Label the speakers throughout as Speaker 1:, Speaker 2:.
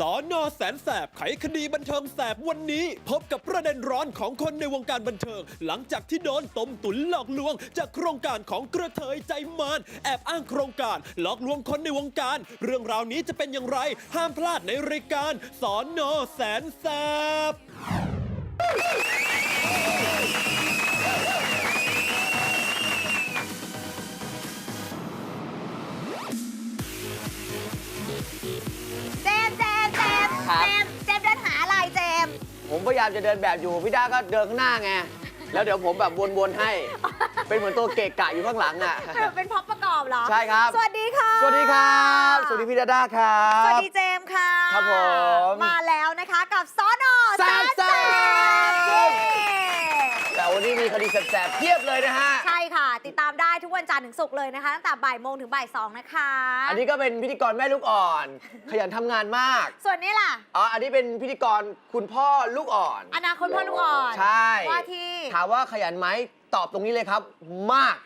Speaker 1: สอนอแสนแสบไขคดีบันเทิงแสบวันนี้ พบกับประเด็นร้อนของคนในวงการบันเทิง หลังจากที่โดนต้มตุนหลอกลวง จากโครงการของกระเทยใจมารแอบอ้างโครงการ หลอกลวงคนในวงการ เรื่องราวนี้จะเป็นอย่างไร ห้ามพลาดในรายการสอนอแสนแสบ
Speaker 2: พยายามจะเดินแบบอยู่พี่ด้าก็เดินข้างหน้าไงแล้วเดี๋ยวผมแบบวนๆให้ เป็นเหมือนตัวเกะกะอยู่ข้างหลังอะ
Speaker 3: เป็นพ็อปประกอบเหรอ
Speaker 2: ใช่ครับ
Speaker 3: สวัสดีค่ะ
Speaker 2: สวัสดีครับ สวัสดีพี่ด้าด้าครับ
Speaker 3: สวัสดีเจมส์ค่ะ
Speaker 2: ครับผม
Speaker 3: มาแล้วนะคะกับซอนอ
Speaker 2: แซ่บแซ่บ
Speaker 3: เย้
Speaker 2: แต่วันนี้มีคดีแสบๆเพียบเลยนะฮะ
Speaker 3: ใช่ค่ะ ติดตามได้ทุกวัน จันทร์ถึงศุกร์เลยนะคะ ตั้งแต่บ่ายโมงถึงบ่ายสองนะคะ
Speaker 2: อันนี้ก็เป็นพิธีกรแม่ลูกอ่อน ขยันทำงานมาก
Speaker 3: ส่วนนี้ล่ะ
Speaker 2: อ๋ออันนี้เป็นพิธีกรคุณพ่อลูกอ่อน
Speaker 3: อนาคตพ่อลูกอ่อน
Speaker 2: ใช่
Speaker 3: ว่าที่
Speaker 2: ถามว่าขยันไหมตอบตรงนี้เลยครับ มาก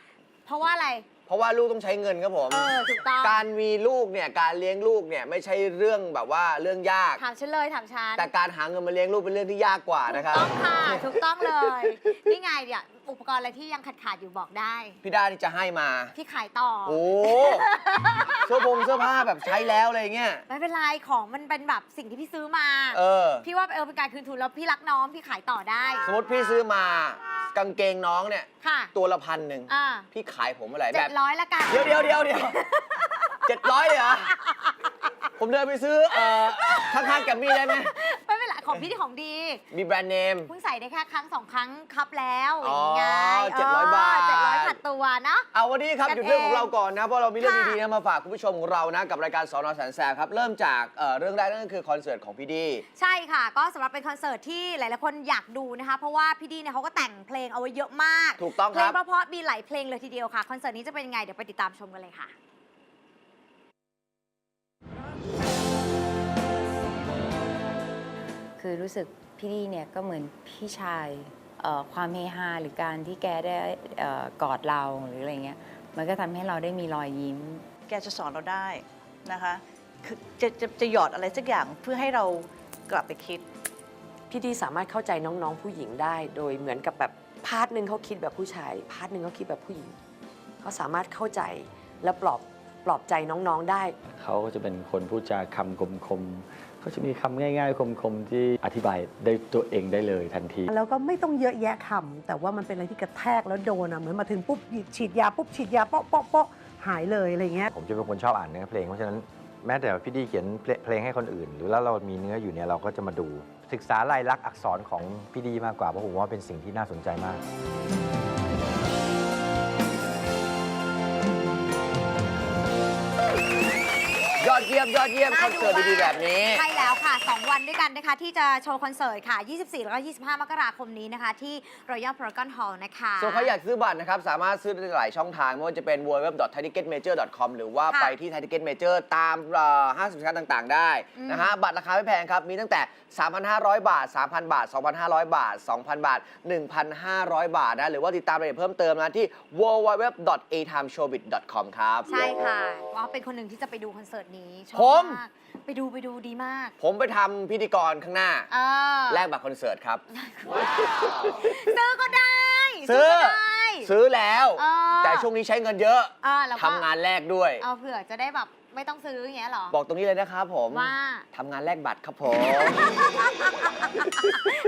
Speaker 3: เพราะว่าอะไร
Speaker 2: เพราะว่าลูกต้องใช้เงินครับผม
Speaker 3: เออถูกต้อง
Speaker 2: การมีลูกเนี่ยการเลี้ยงลูกเนี่ยไม่ใช่เรื่องแบบว่าเรื่องยาก
Speaker 3: ถามฉันเลยถามฉัน
Speaker 2: แต่การหาเงินมาเลี้ยงลูกเป็นเรื่องที่ยากกว่านะครับ
Speaker 3: ถูกต้องค่ะ ถูกต้องเลย นี่ไงเนี่ย อุปกรณ์อะไรที่ยังขาดขาดๆอยู่บอกได้
Speaker 2: พี่ด้านี่จะให้มา
Speaker 3: พี่ขายต่อ
Speaker 2: โอ้เสื้อผงเสื้อผ้าแบบใช้แล้วอะไรเงี้ย
Speaker 3: ไม่เป็นไรของมันเป็นแบบสิ่งที่พี่ซื้อมา
Speaker 2: เออ
Speaker 3: พี่ว่าเออเป็นการคืนทุนแล้วพี่รักน้องพี่ขายต่อได้
Speaker 2: สมมติพี่ซื้อมากางเกงน้องเนี่ย
Speaker 3: ค่ะ
Speaker 2: ตัวละพันหนึ่ง
Speaker 3: อ่า
Speaker 2: พี่ขายผมเมื่อไหร่
Speaker 3: เจ็
Speaker 2: แบ
Speaker 3: ด
Speaker 2: บ
Speaker 3: ร้อยละกัน
Speaker 2: เดี๋ยวเดี๋ยวเดี๋ยวเดี๋ยวเจ็ดร้อยเลยเหรอ ผมเดินไปซื้อเอ่อข้างๆแกมมี่ได้ไหม
Speaker 3: ไม่เป็นไร ของพี่ที่ของดี
Speaker 2: มีแบรนด์เนม
Speaker 3: เพิ่งใส่ได้แค่ครั้งสองครั้งครับแล้ว
Speaker 2: อ๋อ
Speaker 3: อย่างงี้ไง
Speaker 2: 700บาท
Speaker 3: เจ็ดร้อยผัดตัวเนาะ
Speaker 2: เอาวันนี้ครับ
Speaker 3: กัน
Speaker 2: หยุดเรื่อง
Speaker 3: เอง
Speaker 2: ของเราก่อนนะเพราะเรามีเรื่อง
Speaker 3: ค่ะ
Speaker 2: ดีๆนะมาฝากคุณผู้ชมของเรานะกับรายการสอนอแสนแสบครับเริ่มจากเอ่อเรื่องแรกนั่นก็คือคอนเสิร์ตของพี่ดี
Speaker 3: ใช่ค่ะ ก็สำหรับเป็นคอนเสิร์ตที่หลายๆคนอยากดูนะคะ เพราะว่าพี่ดีเนี่ยเขาก็แต่งเพลงเอาไว้เยอะมาก
Speaker 2: ถูกต้อง
Speaker 3: เพ
Speaker 2: ค
Speaker 3: ล
Speaker 2: รั
Speaker 3: ง
Speaker 2: บ
Speaker 3: เพราะๆมีหลายเพลงเลยทีเดียวค่ะ คอนเสิร์ตนี้จะเป็นยังไงเดี๋ยวไปติดตามชมกันเลยค่ะ
Speaker 4: คือรู้สึกพี่ดีเนี่ยก็เหมือนพี่ชายเอ่อความเฮฮาหรือการที่แกได้เอ่อกอดเราหรืออะไรเงี้ยมันก็ทำให้เราได้มีรอยยิ้ม
Speaker 5: แกจะสอนเราได้นะคะคือจะจะจะหยอดอะไรสักอย่างเพื่อให้เรากลับไปคิด
Speaker 6: พี่ดีสามารถเข้าใจน้องๆผู้หญิงได้ โดยเหมือนกับแบบพาร์ทหนึ่งเขาคิดแบบผู้ชาย พาร์ทหนึ่งเขาคิดแบบผู้หญิงเขาสามารถเข้าใจและปลอบปลอบใจน้องๆได้
Speaker 7: เขาก็จะเป็นคนพูดจาคำคมๆ เขาจะมีคำง่ายๆ คมๆ ที่อธิบายได้ตัวเองได้เลยทันที
Speaker 8: แล้วก็ไม่ต้องเยอะแยะคำแต่ว่ามันเป็นอะไรที่กระแทกแล้วโดนอะเหมือนมาถึงปุ๊บฉีดยาปุ๊บฉีดยาเปาะเปาะเปาะหายเลยอะไรเงี้ย
Speaker 9: ผมจะเป็นคนชอบอ่านเนื้อเพลงเพราะฉะนั้นแม้แต่พี่ดีเขียนเพลเพลงให้คนอื่น หรือแล้วเรามีเนื้ออยู่เนี่ยเราก็จะมาดู ศึกษาลายลักษณ์อักษรของพี่ดีมากกว่าเพราะผมว่าเป็นสิ่งที่น่าสนใจมาก
Speaker 2: อดเยี่ยมยอดเยี่ยมคอนเสิร์ตดีๆแบบนี้
Speaker 3: ใช่แล้วค่ะ 2 วันด้วยกันนะคะที่จะโชว์คอนเสิร์ตค่ะ 24 แล้วก็ 25 มกราคมนี้นะคะ ที่ Royal Paragon Hall นะคะ
Speaker 2: ส่วนใครอยากซื้อบัตรนะครับ สามารถซื้อได้หลายช่องทางไม่ว่าจะเป็น www.thaitickettmajor.com หรือว่า
Speaker 3: ค่ะ
Speaker 2: ไปที่ Thai Ticket Major ตามเอ่อห้างสินค้าต่างๆ ได้
Speaker 3: อืม
Speaker 2: นะฮะบัตรราคาไม่แพงครับ มีตั้งแต่ 3,500 บาท 3,000 บาท 2,500 บาท 2,000 บาท 1,500 บาทนะหรือว่าติดตามรายละเอียดเพิ่มเติมนะที่ www.atimeshowbiz.com ครับ
Speaker 3: ใช่ค่ะว่าเป็นคนหนึ่งที่จะไปดูคอนเสิร์ตนี้ชอบ
Speaker 2: ผมา
Speaker 3: กไปดูไปดูดีมาก
Speaker 2: ผมไปทำพิธีกรข้างหน้า
Speaker 3: เออ
Speaker 2: แลกบัตรคอนเสิร์ตครับ
Speaker 3: ซื้อก็ได้
Speaker 2: ซื้อ
Speaker 3: ก็ได้
Speaker 2: ซื้อแล้ว
Speaker 3: เออ
Speaker 2: แต่ช่วงนี้ใช้เงินเยอะ
Speaker 3: เออแล้วก็
Speaker 2: ทำงานแลกด้วย
Speaker 3: เอาเผื่อจะได้แบบไม่ต้องซื้ออย่างเงี้ยเหรอ
Speaker 2: บอกตรงนี้เลยนะครับผม
Speaker 3: ว่า
Speaker 2: ทำงานแลกบัตรครับผม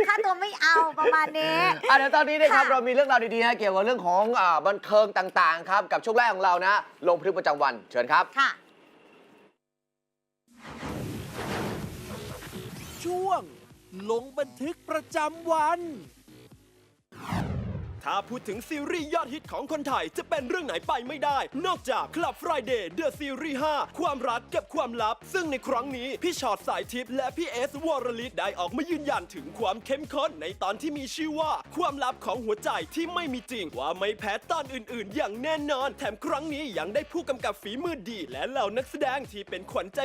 Speaker 3: ค่าตัวไม่เอาประมาณนี้
Speaker 2: อะเดี๋ยวตอนนี้นะครับ
Speaker 3: ค่ะ
Speaker 2: เรามีเรื่องราวดีๆนะเกี่ยวกับเรื่องของอ่าบันเทิงต่างๆครับกับช่วงแรกของเรานะ ลงบันทึกประจำวันเชิญครับ
Speaker 3: ค่ะ
Speaker 1: ช่วง ลงบันทึกประจำวัน ถ้าพูดถึงซีรีส์ยอดฮิตของคนไทยจะเป็นเรื่องไหนไปไม่ได้ นอกจาก Club Friday The Series 5 ความรักกับความลับ ซึ่งในครั้งนี้ พี่ชอตสายทิพย์และพี่เอสวรลิตได้ออกมายืนยันถึงความเข้มข้นในตอนที่มีชื่อว่า ความลับของหัวใจที่ไม่มีจริง ว่าไม่แพ้ตอนอื่น ๆ อย่างแน่นอน แถมครั้งนี้ยังได้ผู้กำกับฝีมือดี และเหล่านักแสดงที่เป็นขวัญใจ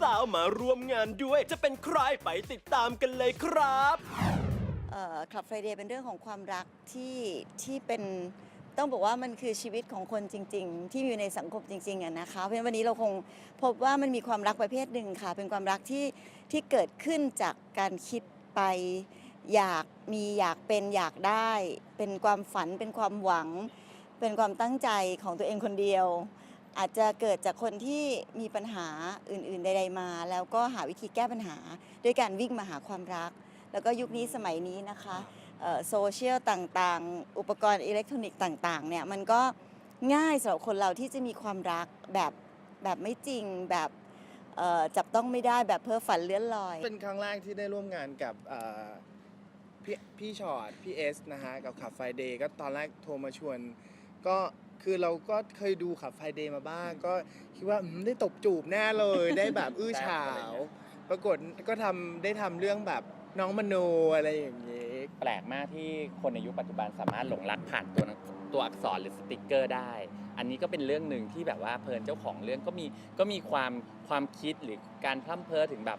Speaker 1: สาวๆมาร่วมงานด้วย จะเป็นใครไปติดตามกันเลยครับ
Speaker 10: คลับไฟเดย์เป็นเรื่องของความรักที่ที่เป็นต้องบอกว่ามันคือชีวิตของคนจริง ๆ ที่อยู่ในสังคมจริงๆอะนะคะเพราะฉะนั้นวันนี้เราคงพบว่ามันมีความรักประเภทหนึ่งค่ะ เป็นความรักที่ที่เกิดขึ้นจากการคิดไป อยากมีอยากเป็นอยากได้ เป็นความฝันเป็นความหวัง เป็นความตั้งใจของตัวเองคนเดียว อาจจะเกิดจากคนที่มีปัญหาอื่นๆใด ๆมา แล้วก็หาวิธีแก้ปัญหา ด้วยการวิ่งมาหาความรัก แล้วก็ยุคนี้สมัยนี้นะคะเอ่อโซเชียลต่างๆ อุปกรณ์อิเล็กทรอนิกส์ต่างๆเนี่ยมันก็ง่ายสำหรับคนเราที่จะมีความรักแบบแบบไม่จริงแบบเอ่อจับต้องไม่ได้แบบเพ้อฝันเลื่อนลอย
Speaker 11: เป็นครั้งแรกที่ได้ร่วมงานกับเอ่อพี่พี่ชอตพี่เอสนะฮะกับขับไฟเดย์ก็ตอนแรกโทรมาชวน ก็คือเราก็เคยดูขับไฟเดย์มาบ้าง ก็คิดว่าอืมได้ตบจูบแน่เลยได้แบบอื้อฉาว ปรากฏก็ทำได้ทำเรื่องแบบ น้องมโนอะไรอย่างนี้
Speaker 12: แปลกมากที่คนในยุคปัจจุบันสามารถหลงรักผ่านตัวหนังตัวอักษรหรือสติกเกอร์ได้ อันนี้ก็เป็นเรื่องหนึ่งที่แบบว่าเพลินเจ้าของเรื่องก็มีก็มีความความคิดหรือการพร่ำเพ้อถึงแบบ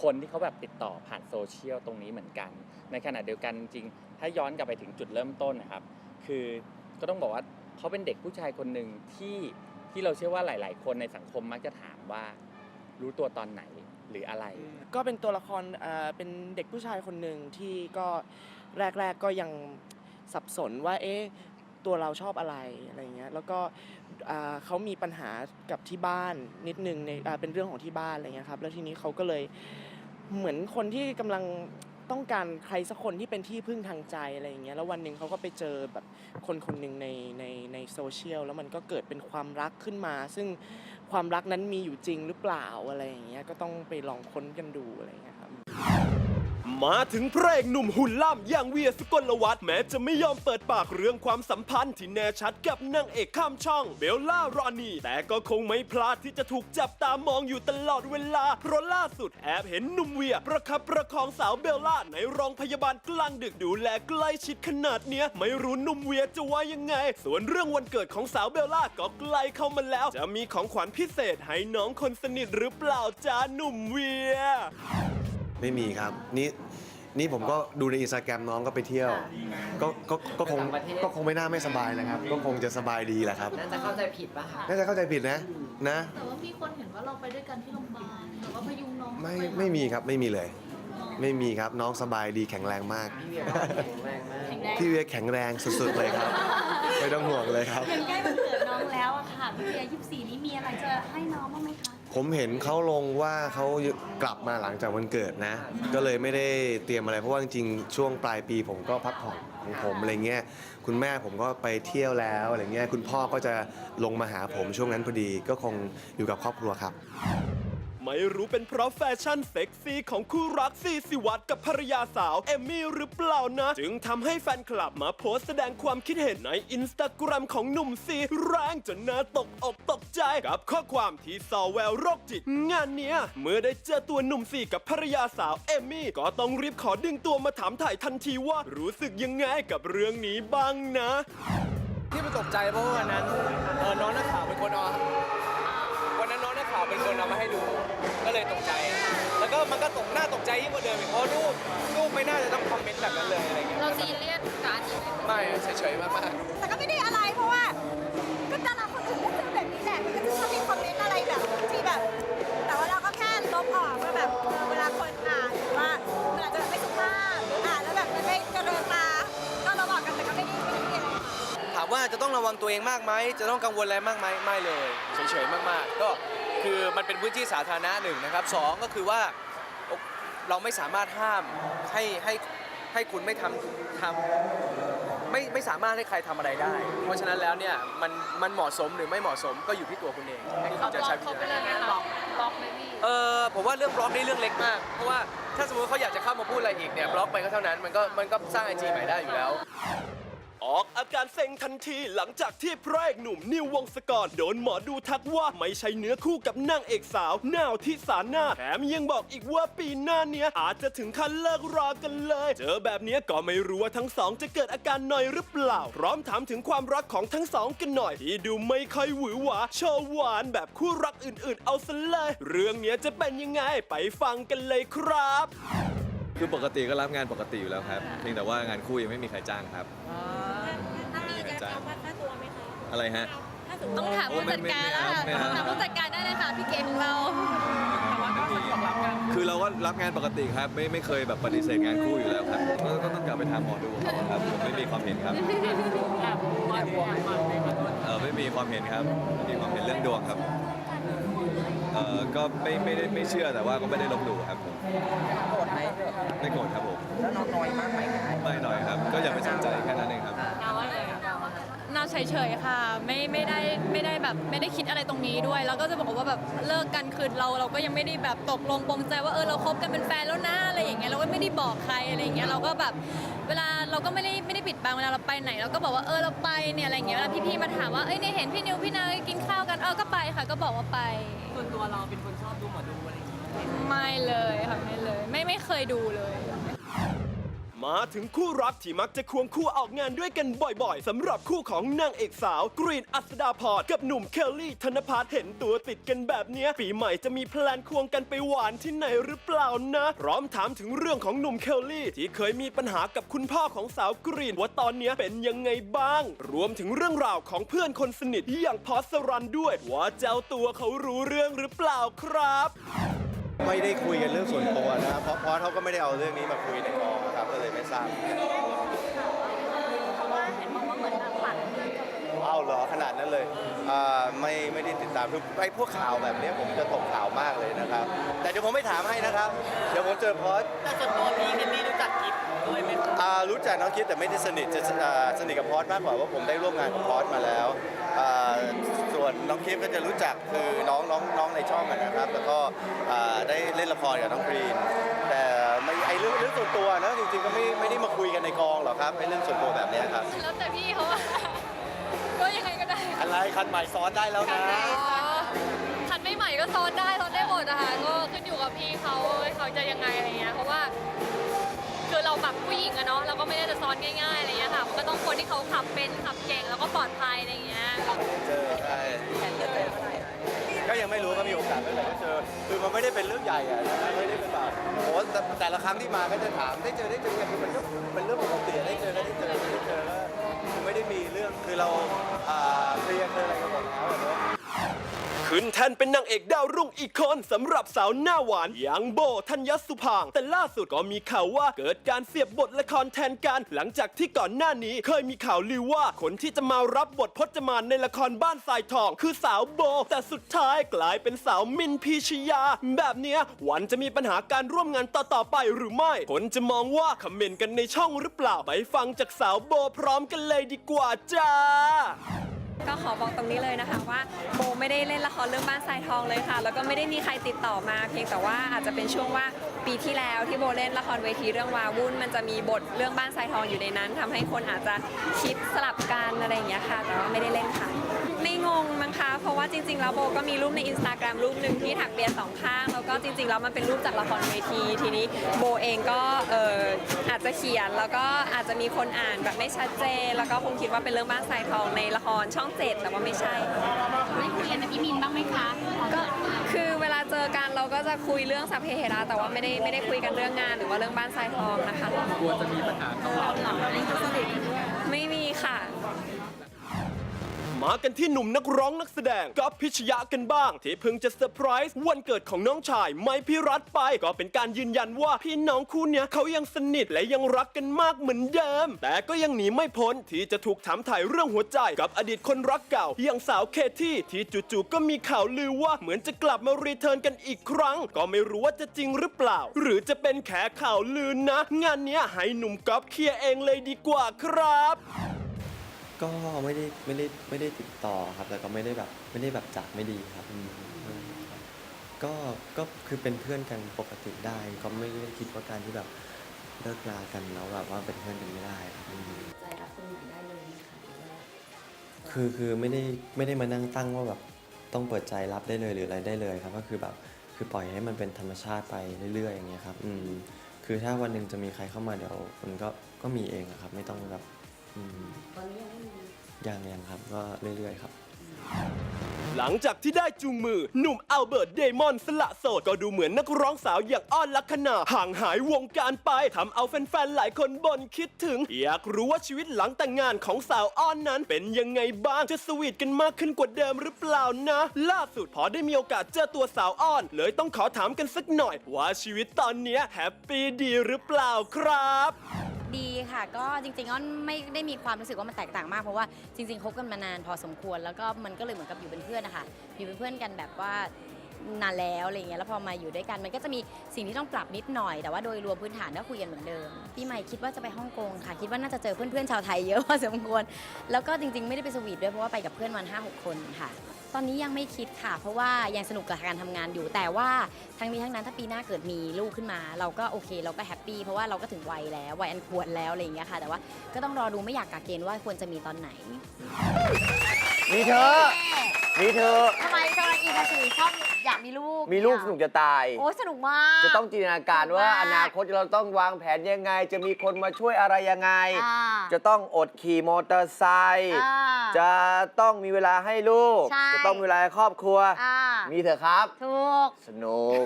Speaker 12: คนที่เขาแบบติดต่อผ่านโซเชียลตรงนี้เหมือนกัน ในขณะเดียวกันจริงถ้าย้อนกลับไปถึงจุดเริ่มต้นนะครับ คือก็ต้องบอกว่าเขาเป็นเด็กผู้ชายคนหนึ่งที่ที่เราเชื่อว่าหลาย ๆ คนในสังคมมักจะถามว่ารู้ตัวตอนไหน หรืออะไร
Speaker 13: ก็เป็นตัวละครเอ่อเป็นเด็กผู้ชายคนหนึ่งที่ก็แรก ๆก็ยังสับสนว่าเอ๊ะตัวเราชอบอะไรอะไรเงี้ยแล้วก็อ่าเขามีปัญหากับที่บ้านนิดนึงในอ่าเป็นเรื่องของที่บ้านอะไรเงี้ยครับแล้วทีนี้เขาก็เลยเหมือนคนที่กำลังต้องการใครสักคนที่เป็นที่พึ่งทางใจอะไรอย่างเงี้ยแล้ววันหนึ่งเขาก็ไปเจอแบบคนคนหนึ่งในในในโซเชียลแล้วมันก็เกิดเป็นความรักขึ้นมา ซึ่ง ความรักนั้นมีอยู่จริงหรือเปล่าอะไรอย่างเงี้ยก็ต้องไปลองค้นกันดูอะไรอย่างเงี้ยครับ
Speaker 1: มาถึงพระเอกหนุ่มหุ่นล่ำอย่างเวียสกลวัฒน์แม้จะไม่ยอมเปิดปากเรื่องความสัมพันธ์ที่แน่ชัดกับนางเอกข้ามช่องเบลล่ารานีแต่ก็คงไม่พลาดที่จะถูกจับตามองอยู่ตลอดเวลาเพราะล่าสุดแอบเห็นหนุ่มเวียประคับประคองสาวเบลล่าในโรงพยาบาลกลางดึกดูแลใกล้ชิดขนาดเนี้ยไม่รู้หนุ่มเวียจะว่ายังไง ส่วนเรื่องวันเกิดของสาวเบลล่าก็ใกล้เข้ามาแล้ว จะมีของขวัญพิเศษให้น้องคนสนิทหรือเปล่าจ้าหนุ่มเวีย
Speaker 14: ไม่มีครับ นี่นี่ผมก็ดูในอินสตาแกรมน้องก็ไปเที่ยว ก็ก็ก็คงก็คงไม่น่าไม่สบายนะครับ ก็คงจะสบายดีแหละครับ
Speaker 6: น่าจะเข้าใจผิดป่ะคะ
Speaker 14: น่าจะเข้าใจผิดนะนะ
Speaker 15: แต่ว่ามีคนเห็นว่าเราไปด้วยกันที่โรงพยาบาลแต่ว่าพยุงน้อง
Speaker 14: ไม่
Speaker 15: ป
Speaker 14: ไม่มีครับไม่มีเลย ไม่มีครับน้องสบายดีแข็งแรงมาก พี่เวียแข็งแรงสุดๆเลยครับ ไม่ต้องห่วงเลยครับ
Speaker 16: ยังใกล้วันเกิดน้องแล้วอะค่ะพี่เบียร์ยี่สิบสี่นี้มีอะไรจะให้น้องบ้างไหมคะ
Speaker 14: ผมเห็นเขาลงว่าเขากลับมาหลังจากวันเกิดนะ ก็เลยไม่ได้เตรียมอะไรเพราะว่าจริงๆช่วงปลายปีผมก็พักผ่อนของผมอะไรเงี้ยคุณแม่ผมก็ไปเที่ยวแล้วอะไรเงี้ยคุณพ่อก็จะลงมาหาผมช่วงนั้นพอดีก็คงอยู่กับครอบครัวครับ
Speaker 1: ไม่รู้เป็นเพราะแฟชั่นเซ็กซี่ของคู่รักซีสิวัตรกับภรรยาสาวเอมมี่หรือเปล่านะ จึงทำให้แฟนคลับมาโพสต์แสดงความคิดเห็นในอินสตาแกรมของหนุ่มซีแรงจนน่าตกอกตกใจกับข้อความที่สอแววโรคจิต งานเนี้ย เมื่อได้เจอตัวหนุ่มซีกับภรรยาสาวเอมมี่ก็ต้องรีบขอดึงตัวมาถามถ่ายทันทีว่ารู้สึกยังไงกับเรื่องนี้บ้างนะ
Speaker 11: ที่มันตกใจเพราะว่าวันนั้นเออน้องนักข่าวเป็นคนเอาวันนั้นน้องนักข่าวเป็นคนเอามาให้ดู เลยตกใจ แล้วก็มันก็ตกหน้าตกใจยิ่งกว่าเดิมอีกเพราะรูปรูปไม่น่าจะต้องคอมเมนต์แบบนั้นเลยอะไรเงี้ย
Speaker 15: เราซีเรียสการนี้ไหม
Speaker 11: ไม่เฉยๆมาก
Speaker 3: แต่ก็ไม่ได้อะไรเพราะว่า ก็ดาราคนอื่นก็เจอแบบนี้แหละมันก็จะชอบมีคอมเมนต์อะไรแบบที่แบบ แต่ว่าเราก็แค่ลบออกว่าแบบเออเวลาคนอ่านหรือว่ามันอาจจะแบบไม่สุภาพหรืออ่านแล้วแบบมันไม่เจริญตาก็เราบอกกันแต่ก็ไม่ได้ไม่ได้มีอะไร
Speaker 11: ๆถามว่าจะต้องระวังตัวเองมากไหมจะต้องกังวลอะไรมากไหมไม่เลยเฉยๆมากๆ ก็ คือมันเป็นพื้นที่สาธารณะหนึ่งนะครับสองก็คือว่าเราไม่สามารถห้ามให้ให้ให้คุณไม่ทำทำไม่ไม่สามารถให้ใครทำอะไรได้ เพราะฉะนั้นแล้วเนี่ยมันมันเหมาะสมหรือไม่เหมาะสมก็อยู่ที่ตัวคุณเองให้คุณจะใช้วิ
Speaker 15: เขา
Speaker 11: จาร
Speaker 15: ไป
Speaker 11: ณ
Speaker 15: เลย
Speaker 11: ญาณ
Speaker 15: นะล็อกล็อกไหมพี่
Speaker 11: เออผมว่าเรื่องบล็อกนี่เรื่องเล็กมาก เพราะว่าถ้าสมมติเขาอยากจะเข้ามาพูดอะไรอีกเนี่ยบล็อกไปก็เท่านั้นมันก็มันก็สร้างไอจีใหม่ได้อยู่แล้ว
Speaker 1: ออกอาการเซ็งทันทีหลังจากที่พระเอกหนุ่มนิววงศกรโดนหมอดูทักว่าไม่ใช่เนื้อคู่กับนางเอกสาวนาวที่สานาแถมยังบอกอีกว่าปีหน้าเนี้ยอาจจะถึงขั้นเลิกรากันเลย เจอแบบเนี้ยก็ไม่รู้ว่าทั้งสองจะเกิดอาการหน่อยหรือเปล่า พร้อมถามถึงความรักของทั้งสองกันหน่อย ที่ดูไม่ค่อยหวือหวาโชว์หวานแบบคู่รักอื่นๆ เอาซะเลย เรื่องเนี้ยจะเป็นยังไงไปฟังกันเลยครับ
Speaker 17: คือปกติก็รับงานปกติอยู่แล้วครับ เพียงแต่ว่างานคู่ยังไม่มีใครจ้างครับ
Speaker 3: อะ
Speaker 17: ไรฮะ
Speaker 3: ต้องถามผู้จัดการแล้วค่ะ
Speaker 17: ไม่ไม่ไม่
Speaker 3: ถามผู้จัดการได้เลยค่ะพี่เก๋ของเรา
Speaker 17: คือเราก็รับงานปกติครับไม่ไม่เคยแบบปฏิเสธงานคู่อยู่แล้วครับก็ก็ต้องกลับไปถามหมอดูเขาครับผมไม่มีความเห็นครับเออไม่มีความเห็นครับไม่มีความเห็นเรื่องดวงครับเออก็ไม่ไม่ได้ไม่เชื่อแต่ว่าก็ไม่ได้ลบหลู่ครับผม
Speaker 2: โกรธไหม
Speaker 17: ไม่โกรธครับผม
Speaker 2: แล้วน้องน้อยมากไหม
Speaker 17: ไม่หน่อยครับ ก็อย่าไปสนใจแค่นั้นเองครับ
Speaker 15: น่าเฉยๆค่ะ ไม่ไม่ได้ไม่ได้แบบไม่ได้คิดอะไรตรงนี้ด้วย แล้วก็จะบอกว่าแบบเลิกกันคือเราเราก็ยังไม่ได้แบบตกลงปรงใจว่าเออเราคบกันเป็นแฟนแล้วนะอะไรอย่างเงี้ยเราก็ไม่ได้บอกใครอะไรอย่างเงี้ยเราก็แบบเวลาเราก็ไม่ได้ไม่ได้ปิดบังเวลาเราไปไหนเราก็บอกว่าเออเราไปเนี่ยอะไรอย่างเงี้ยเวลาพี่ๆมาถามว่าเอ้ยเนี่ยเห็นพี่นิวพี่นายกินข้าวกันเออก็ไปค่ะ ก็บอกว่าไป
Speaker 18: ส่วนตัวเราเป็นคนชอบดูหมอดูอะไรอย่างเงี้ย
Speaker 15: ไม่เลยค่ะไม่เลย ไม่ไม่เคยดูเลย
Speaker 1: มาถึงคู่รักที่มักจะควงคู่ออกงานด้วยกันบ่อยๆสำหรับคู่ของนางเอกสาว กรีนอัสดาพรกับหนุ่มเคลลี่ธนพัฒน์เห็นตัวติดกันแบบเนี้ยปีใหม่จะมีแพลนควงกันไปหวานที่ไหนหรือเปล่านะ พร้อมถามถึงเรื่องของหนุ่มเคลลี่ที่เคยมีปัญหากับคุณพ่อของสาวกรีนว่าตอนเนี้ยเป็นยังไงบ้าง รวมถึงเรื่องราวของเพื่อนคนสนิทอย่างพอสรันด้วยว่าเจ้าตัวเขารู้เรื่องหรือเปล่าครับ
Speaker 19: ไม่ได้คุยกันเรื่องส่วนตัวนะเพราะเพราะเขาก็ไม่ได้เอาเรื่องนี้มาคุยในกองครับก็เลยไม่ทราบเอาเห รอขนาดนั้นเลยอ่าไม่ไม่ได้ติดตามคือไอ้พวกข่าวแบบนี้ผมจะตกข่าวมากเลยนะครับ แต่เดี๋ยวผมไม่ถามให้นะครับ เดี๋ยวผมเจอพอส
Speaker 18: แต่ส่วนตัวพี่เคนนี่รู้จักกิฟด้วยไหมคะ
Speaker 19: อ่ารู้จักน้องคิดแต่ไม่ได้สนิทจะอ่าสนิทกับพอสมากกว่าว่าผมได้ร่วมงานกับพอสมาแล้วอ่าส่วนน้องคิดก็จะรู้จักคือน้องน้องน้องในช่องอะนะครับ แล้วก็อ่าได้เล่นละครกับน้องกรีนแต่ไม่ไอเรื่องเรื่องส่วนตัวนะจริงๆก็ไม่ไม่ได้มาคุยกันในกองหรอกครับไอเรื่องส่วนตัวแบบเนี้ยครับ
Speaker 15: แล้วแต่พี่เขาอะ ก็ยังไงก็ได้
Speaker 19: อะไรคันใหม่ซ้อนได้แล้วนะ
Speaker 15: คันไม่ใหม่ก็ซ้อนได้ซ้อนได้หมดอะค่ะก็ขึ้นอยู่กับพี่เขาเขาจะยังไงอะไรเงี้ยเพราะว่า คือเราแบบผู้หญิงอะเนาะเราก็ไม่ได้จะซ้อนง่ายๆอะไรเงี้ยค่ะมันก็ต้องคนที่เขาขับเป็นขับเก่งแล้วก็ปลอดภัยอะไรเงี้ย
Speaker 19: เจอใช่ก็ยังไม่รู้ก็มีโอกาสเมื่อไหร่ก็เจอคือมันไม่ได้เป็นเรื่องใหญ่อะนะไม่ได้เป็นแบบโอ้แต่แต่ละครั้งที่มาก็จะถามได้เจอได้เจอกันคือมันก็เป็นเรื่องปกติได้เจอก็ได้เจอไม่ได้เจอ คือเราเคลียร์เคลียร์อะไรกัน
Speaker 1: ขึ้นแท่นเป็นนางเอกดาวรุ่งอีกคนสำหรับสาวหน้าหวานอย่างโบธัญญสุพางค์แต่ล่าสุดก็มีข่าวว่าเกิดการเสียบบทละครแทนกัน หลังจากที่ก่อนหน้านี้เคยมีข่าวลือว่าคนที่จะมารับบทพจมานในละครบ้านทรายทอง คือสาวโบ แต่สุดท้ายกลายเป็นสาวมินพีชยา แบบเนี้ยหวันจะมีปัญหาการร่วมงานต่อๆไปหรือไม่คนจะมองว่าคอมเมนต์กันในช่องหรือเปล่าไปฟังจากสาวโบพร้อมกันเลยดีกว่าจ้า
Speaker 20: ก็ขอบอกตรงนี้เลยนะคะว่าโบไม่ได้เล่นละครเรื่องบ้านทรายทองเลยค่ะ แล้วก็ไม่ได้มีใครติดต่อมาเพียงแต่ว่าอาจจะเป็นช่วงว่าปีที่แล้วที่โบเล่นละครเวทีเรื่องวาวุ่น มันจะมีบทเรื่องบ้านทรายทองอยู่ในนั้นทำให้คนอาจจะคิดสลับกันอะไรอย่างเงี้ยค่ะ แต่ว่าไม่ได้เล่นค่ะ ไม่งงมั้งคะ เพราะว่าจริงๆ แล้วโบก็มีรูปในอินสตาแกรมรูปหนึ่งที่ถักเปียสองข้าง แล้วก็จริงๆ แล้วมันเป็นรูปจากละครเวที ทีนี้โบเองก็เอออาจจะเขียนแล้วก็อาจจะมีคนอ่านแบบไม่ชัดเจน แล้วก็คงคิดว่าเป็นเรื่องบ้านทรายทองในละครช่องเจ็ดแต่ว่าไม่ใช่
Speaker 15: ได้คุยกันกับพี่มินบ้างไหมคะ
Speaker 20: ก็คือเวลาเจอกันเราก็จะคุยเรื่องสัพเพเหระแต่ว่าไม่ได้ไม่ได้คุยกันเรื่องงานหรือว่าเรื่องบ้านทรายทองนะคะ
Speaker 18: กลัวจะมีปัญหาเข้ามา
Speaker 20: ไม่มีค่ะ
Speaker 1: มากันที่หนุ่มนักร้องนักแสดงก๊อฟพิชยะกันบ้าง ที่เพิ่งจะเซอร์ไพรส์วันเกิดของน้องชายไมค์พิรัตไป ก็เป็นการยืนยันว่าพี่น้องคู่เนี้ยเขายังสนิทและยังรักกันมากเหมือนเดิม แต่ก็ยังหนีไม่พ้นที่จะถูกถามถ่ายเรื่องหัวใจกับอดีตคนรักเก่า อย่างสาวเคที่ที่จู่ๆก็มีข่าวลือว่าเหมือนจะกลับมารีเทิร์นกันอีกครั้ง ก็ไม่รู้ว่าจะจริงหรือเปล่า หรือจะเป็นแค่ข่าวลือนะ งานเนี้ยให้หนุ่มก๊อฟเคลียร์เองเลยดีกว่าครับ
Speaker 21: ก็ไม่ได้ไม่ได้ไม่ได้ติดต่อครับแต่ก็ไม่ได้แบบไม่ได้แบบจากไม่ดีครับอืมก็ก็คือเป็นเพื่อนกันปกติได้ ก็ไม่ได้คิดว่าการที่แบบเลิกลากันแล้วแบบว่าเป็นเพื่อนกันไม่ได้ครับอืม
Speaker 22: ใจรักคนใหม่ได้เลยไหมคะหรือว่า
Speaker 21: คือคือไม่ได้ไม่ได้มานั่งตั้งว่าแบบต้องเปิดใจรับได้เลยหรืออะไรได้เลยครับ ก็คือแบบคือปล่อยให้มันเป็นธรรมชาติไปเรื่อยๆอย่างเงี้ยครับ อืมคือถ้าวันหนึ่งจะมีใครเข้ามาเดี๋ยวมันก็ก็มีเองอะครับ ไม่ต้องแบบ อืม
Speaker 22: ตอนนี้ยังไม่มี
Speaker 21: ยังยังครับก็เรื่อยๆครับ
Speaker 1: หลังจากที่ได้จูงมือ หนุ่มอัลเบิร์ตเดมอนสละโสด ก็ดูเหมือนนักร้องสาวอย่างอ้อนลักษณะห่างหายวงการไปทำเอาแฟนๆ หลายคนบ่นคิดถึง อยากรู้ว่าชีวิตหลังแต่งงานของสาวอ้อนนั้นเป็นยังไงบ้างจะสวีทกันมากขึ้นกว่าเดิมหรือเปล่านะ ล่าสุดพอได้มีโอกาสเจอตัวสาวอ้อน เลยต้องขอถามกันสักหน่อย ว่าชีวิตตอนเนี้ยแฮปปี้ดีหรือเปล่าครับ
Speaker 10: ดีค่ะ ก็จริงๆอ้อนไม่ได้มีความรู้สึกว่ามันแตกต่างมาก เพราะว่าจริงๆคบกันมานานพอสมควร แล้วก็มันก็เลยเหมือนกับอยู่เป็นเพื่อนนะคะอยู่เป็นเพื่อนกันแบบว่านานแล้วอะไรเงี้ยแล้วพอมาอยู่ด้วยกันมันก็จะมีสิ่งที่ต้องปรับนิดหน่อย แต่ว่าโดยรวมพื้นฐานก็คุยกันเหมือนเดิมพี่ใหม่คิดว่าจะไปฮ่องกงค่ะ คิดว่าน่าจะเจอเพื่อนๆชาวไทยเยอะพอสมควรแล้วก็จริงๆไม่ได้ไปสวีทด้วยเพราะว่าไปกับเพื่อนวันห้าหกคนค่ะ ตอนนี้ยังไม่คิดค่ะ เพราะว่ายังสนุกกับการทำงานอยู่ แต่ว่าทั้งนี้ทั้งนั้นถ้าปีหน้าเกิดมีลูกขึ้นมา เราก็โอเค เราก็แฮปปี้เพราะว่าเราก็ถึงวัยแล้ววัยอันควรแล้วอะไรอย่างเงี้ยค่ะแต่ว่าก็ต้องรอดูไม่อยากกะเกณฑ์ว่าควรจะมีตอนไหน
Speaker 2: มีเธอ มีเธอ
Speaker 3: ทำไม กำลังอินกับสื่อชอบอยากมีลูก
Speaker 2: มีลูกสนุกจะตาย
Speaker 3: โอ้ยสนุกมาก
Speaker 2: จะต้องจินตนาการว่า
Speaker 3: สนุกมาก
Speaker 2: อนาคตเราต้องวางแผนยังไง จะมีคนมาช่วยอะไรยังไง
Speaker 3: อ่า
Speaker 2: จะต้องอดขี่มอเตอร์ไซค์
Speaker 3: อ่า
Speaker 2: จะต้องมีเวลาให้ลูก
Speaker 3: ใช่
Speaker 2: จะต้องมีเวลาให้ครอบครัว
Speaker 3: อ่า
Speaker 2: มีเถอะครับ
Speaker 3: ถูก
Speaker 2: สนุก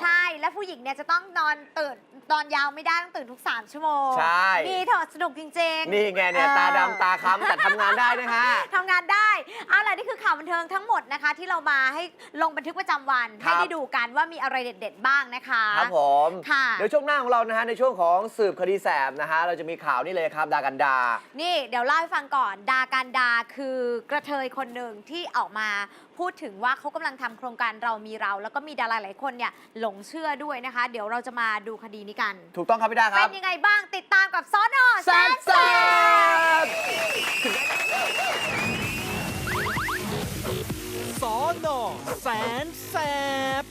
Speaker 3: ใช่ และผู้หญิงเนี่ยจะต้องนอนตื่นนอนยาวไม่ได้ต้องตื่นทุก 3 ชั่วโมง
Speaker 2: ใช่
Speaker 3: นี่เถอะสนุกจริงๆ
Speaker 2: นี่ไงเนี่ย
Speaker 3: ออ
Speaker 2: ตาดำตาค้ำแต่ทำงานได้นะฮะ
Speaker 3: ทำงานได้เอาล่ะนี่คือข่าวบันเทิงทั้งหมดนะคะ ที่เรามาให้ลงบันทึกประจำวัน
Speaker 2: ครั
Speaker 3: ให้
Speaker 2: บ
Speaker 3: ได้ดูกันว่ามีอะไรเด็ด ๆ บ้างนะคะ
Speaker 2: ครับผม
Speaker 3: ค่ะ
Speaker 2: เดี๋ยวช่วงหน้าของเรานะฮะในช่วงของสืบคดีแสบนะฮะเราจะมีข่าวนี่เลยครับ ดากันดา
Speaker 3: นี่เดี๋ยวเล่าให้ฟังก่อน ดาการดาคือกระเทยคนหนึ่งที่ออกมาพูดถึงว่าเขากำลังทำโครงการเรามีเรา แล้วก็มีดาราหลายคนเนี่ยหลงเชื่อด้วยนะคะ เดี๋ยวเราจะมาดูคดีนี้กัน
Speaker 2: ถูกต้องครับพี่ดาค
Speaker 3: เป็
Speaker 2: รับ
Speaker 3: นยังไงบ้างติดตามกับซอนอแซนแซบ
Speaker 1: สอนอแสนแสบ